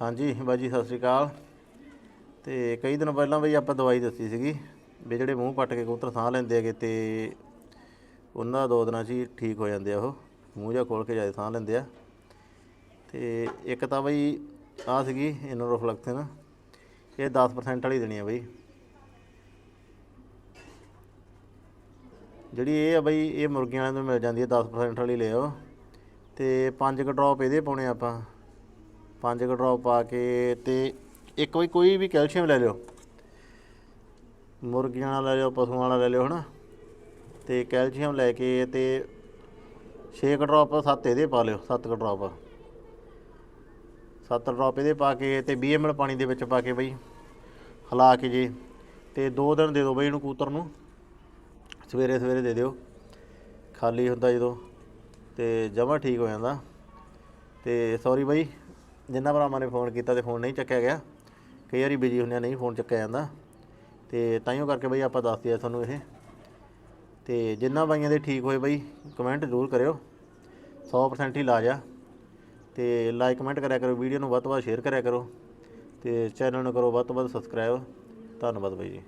ਹਾਂਜੀ, ਬਾਜੀ, ਸਤਿ ਸ੍ਰੀ ਅਕਾਲ। ਤੇ ਕਈ ਦਿਨ ਪਹਿਲਾਂ ਬਈ ਆਪਾਂ ਦਵਾਈ ਦਿੱਤੀ ਸੀਗੀ ਵੀ ਜਿਹੜੇ ਮੂੰਹ ਪੱਟ ਕੇ ਕਬੂਤਰ ਸਾਹ ਲੈਂਦੇ ਹੈਗੇ ਤੇ ਉਹਨਾਂ ਦਾ ਦੋ ਦਿਨਾਂ 'ਚ ਹੀ ਠੀਕ ਹੋ ਜਾਂਦੇ ਆ ਉਹ, ਮੂੰਹ ਜਿਹਾ ਖੋਲ ਕੇ ਜ਼ਿਆਦਾ ਸਾਹ ਲੈਂਦੇ ਆ। ਤੇ ਇੱਕ ਤਾਂ ਬਈ ਆ ਸੀਗੀ ਇਨੋਰੋਫਲੈਕਸਿਨ, ਇਹ 10% ਵਾਲੀ ਦੇਣੀ ਆ ਬਈ। ਜਿਹੜੀ ਇਹ ਆ ਬਈ, ਇਹ ਮੁਰਗੀਆਂ ਵਾਲਿਆਂ ਨੂੰ ਮਿਲ ਜਾਂਦੀ ਹੈ 10% ਵਾਲੀ ਲਿਓ ਤੇ 5 ਕ ਡ੍ਰੌਪ ਇਹਦੇ ਪਾਉਣੇ ਆਪਾਂ। 5 ਕ ਡ੍ਰੌਪ ਪਾ ਕੇ ਤੇ ਇੱਕ ਵੀ ਕੋਈ ਵੀ ਕੈਲਸ਼ੀਅਮ ਲੈ ਲਿਓ। ਮੁਰਗੀਆਂ ਵਾਲਾ ਲੈ ਲਿਓ, ਪਸ਼ੂਆਂ ਵਾਲਾ ਲੈ ਲਿਓ, ਹਨਾ? ਤੇ ਕੈਲਸ਼ੀਅਮ ਲੈ ਕੇ ਤੇ 6 ਕ ਡ੍ਰੌਪ 7 ਇਹਦੇ ਪਾ ਲਿਓ 7 ਕੁ ਡ੍ਰੌਪ 7 ਡ੍ਰੌਪ ਇਹਦੇ ਪਾ ਕੇ ਤੇ 20 ml ਪਾਣੀ ਦੇ ਵਿੱਚ ਪਾ ਕੇ ਬਈ, ਹਿਲਾ ਕੇ ਜੀ, ਤੇ 2 ਦਿਨ ਦੇ ਦਿਓ ਬਈ ਇਹਨੂੰ ਕੂਤਰ ਨੂੰ। ਸਵੇਰੇ ਸਵੇਰੇ ਦੇ ਦਿਓ। ਖਾਲੀ ਹੁੰਦਾ ਜਦੋਂ, ਤੇ ਜਮਾ ਠੀਕ ਹੋ ਜਾਂਦਾ। ਤੇ ਸੌਰੀ ਬਾਈ ਜਿੰਨਾ ਭਰਾਵਾਂ ਨੇ ਫੋਨ ਕੀਤਾ ਤੇ ਫੋਨ ਨਹੀਂ ਚੱਕਿਆ ਗਿਆ, ਕਈ ਵਾਰੀ ਬਿਜ਼ੀ ਹੁੰਦੇ ਆ ਨਹੀਂ ਫੋਨ ਚੱਕਿਆ ਜਾਂਦਾ। ਤੇ ਤਾਈਓ ਕਰਕੇ ਬਈ ਆਪਾਂ ਦੱਸਦੇ ਆ ਤੁਹਾਨੂੰ ਇਹ। ਤੇ ਜਿੰਨਾ ਬਾਈਆਂ ਦੇ ਠੀਕ ਹੋਏ ਬਈ ਕਮੈਂਟ ਜ਼ਰੂਰ ਕਰਿਓ। 100% ਹੀ ਇਲਾਜ ਆ। ਤੇ ਲਾਈਕ ਕਮੈਂਟ ਕਰਿਆ ਕਰੋ ਵੀਡੀਓ ਨੂੰ ਵੱਧ ਤੋਂ ਵੱਧ ਸ਼ੇਅਰ ਕਰਿਆ ਕਰੋ। ਤੇ ਚੈਨਲ ਨੂੰ ਕਰੋ ਵੱਧ ਤੋਂ ਵੱਧ ਸਬਸਕ੍ਰਾਈਬ ਧੰਨਵਾਦ ਬਾਈ ਜੀ।